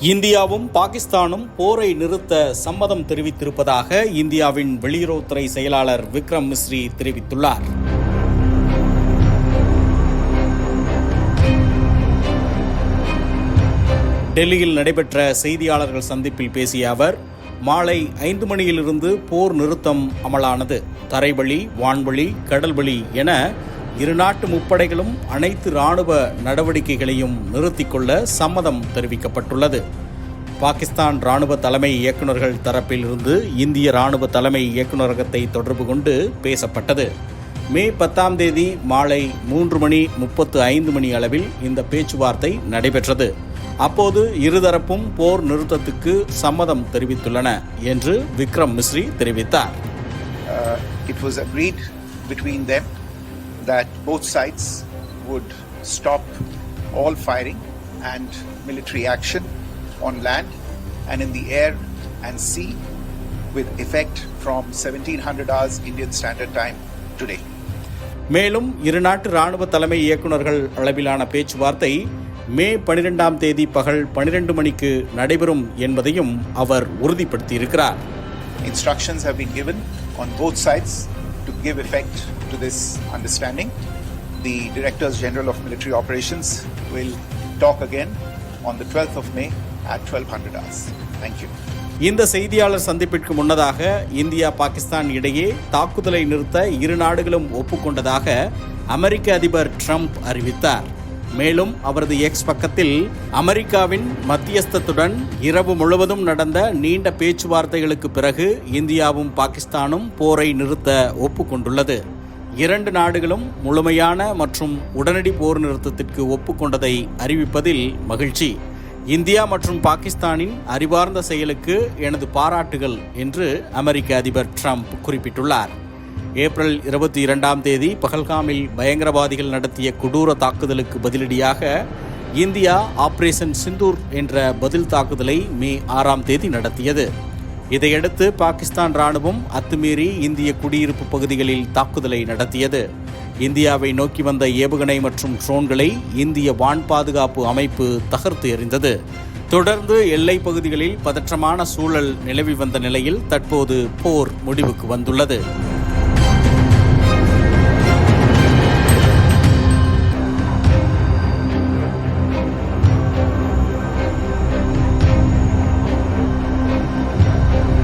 இந்தியாவும் பாகிஸ்தானும் போரை நிறுத்த சம்மதம் தெரிவித்திருப்பதாக இந்தியாவின் வெளியுறவுத்துறை செயலாளர் விக்ரம் மிஸ்ரி தெரிவித்துள்ளார். டெல்லியில் நடைபெற்ற செய்தியாளர்கள் சந்திப்பில் பேசிய அவர் மாலை ஐந்து மணியிலிருந்து போர் நிறுத்தம் அமலானது. தரைவழி வான்வழி கடல்வழி என இரு நாட்டு முப்படைகளும் அனைத்து இராணுவ நடவடிக்கைகளையும் நிறுத்திக்கொள்ள சம்மதம் தெரிவிக்கப்பட்டுள்ளது. பாகிஸ்தான் ராணுவ தலைமை இயக்குநர்கள் தரப்பில் இருந்து இந்திய ராணுவ தலைமை இயக்குநரகத்தை தொடர்பு கொண்டு பேசப்பட்டது. மே பத்தாம் தேதி மாலை மூன்று மணி முப்பத்து ஐந்து மணி அளவில் இந்த பேச்சுவார்த்தை நடைபெற்றது. அப்போது இருதரப்பும் போர் நிறுத்தத்துக்கு சம்மதம் தெரிவித்துள்ளன என்று விக்ரம் மிஸ்ரி தெரிவித்தார். It was agreed between them that both sides would stop all firing and military action on land and in the air and sea with effect from 1700 hours Indian Standard Time today. மேலும் இரு நாட்டு ராணுவ தலைமை இயக்குநர்கள் அளவிலான பேச்சுவார்த்தை மே பனிரெண்டாம் தேதி பகல் பனிரெண்டு மணிக்கு நடைபெறும் என்பதையும் அவர் உறுதிப்படுத்தியிருக்கிறார் Instructions have been given on both sides to give effect to this understanding. The Directors General of Military Operations will talk again on the 12th of May at 1200 hours. Thank you. இந்த செய்தியாளர் சந்திப்பிற்கு முன்னதாக India Pakistan இடையே தாக்குதலை நிறுத்த இரு நாடுகளும் ஒப்புக்கொண்டதாக அமெரிக்க அதிபர் ட்ரம்ப் அறிவித்தார் மேலும் அவரது எக்ஸ் பக்கத்தில் அமெரிக்காவின் மத்தியஸ்தத்துடன் இரவு முழுவதும் நடந்த நீண்ட பேச்சுவார்த்தைகளுக்கு பிறகு இந்தியாவும் பாகிஸ்தானும் போரை நிறுத்த ஒப்புக்கொண்டுள்ளது இரண்டு நாடுகளும் முழுமையான மற்றும் உடனடி போர் நிறுத்தத்திற்கு ஒப்புக்கொண்டதை அறிவிப்பதில் மகிழ்ச்சி. இந்தியா மற்றும் பாகிஸ்தானின் அறிவார்ந்த செயலுக்கு எனது பாராட்டுகள் என்று அமெரிக்க அதிபர் ட்ரம்ப் குறிப்பிட்டுள்ளார். ஏப்ரல் இருபத்தி இரண்டாம் தேதி பகல்காமில் பயங்கரவாதிகள் நடத்திய கொடூர தாக்குதலுக்கு பதிலடியாக இந்தியா ஆபரேஷன் சிந்தூர் என்ற பதில் தாக்குதலை மே ஆறாம் தேதி நடத்தியது. இதையடுத்து பாகிஸ்தான் ராணுவம் அத்துமீறி இந்திய குடியிருப்பு பகுதிகளில் தாக்குதலை நடத்தியது. இந்தியாவை நோக்கி வந்த ஏவுகணை மற்றும் ட்ரோன்களை இந்திய வான் பாதுகாப்பு அமைப்பு தகர்த்து எறிந்தது. தொடர்ந்து எல்லைப் பகுதிகளில் பதற்றமான சூழல் நிலவி வந்த நிலையில் தற்போது போர் முடிவுக்கு வந்துள்ளது.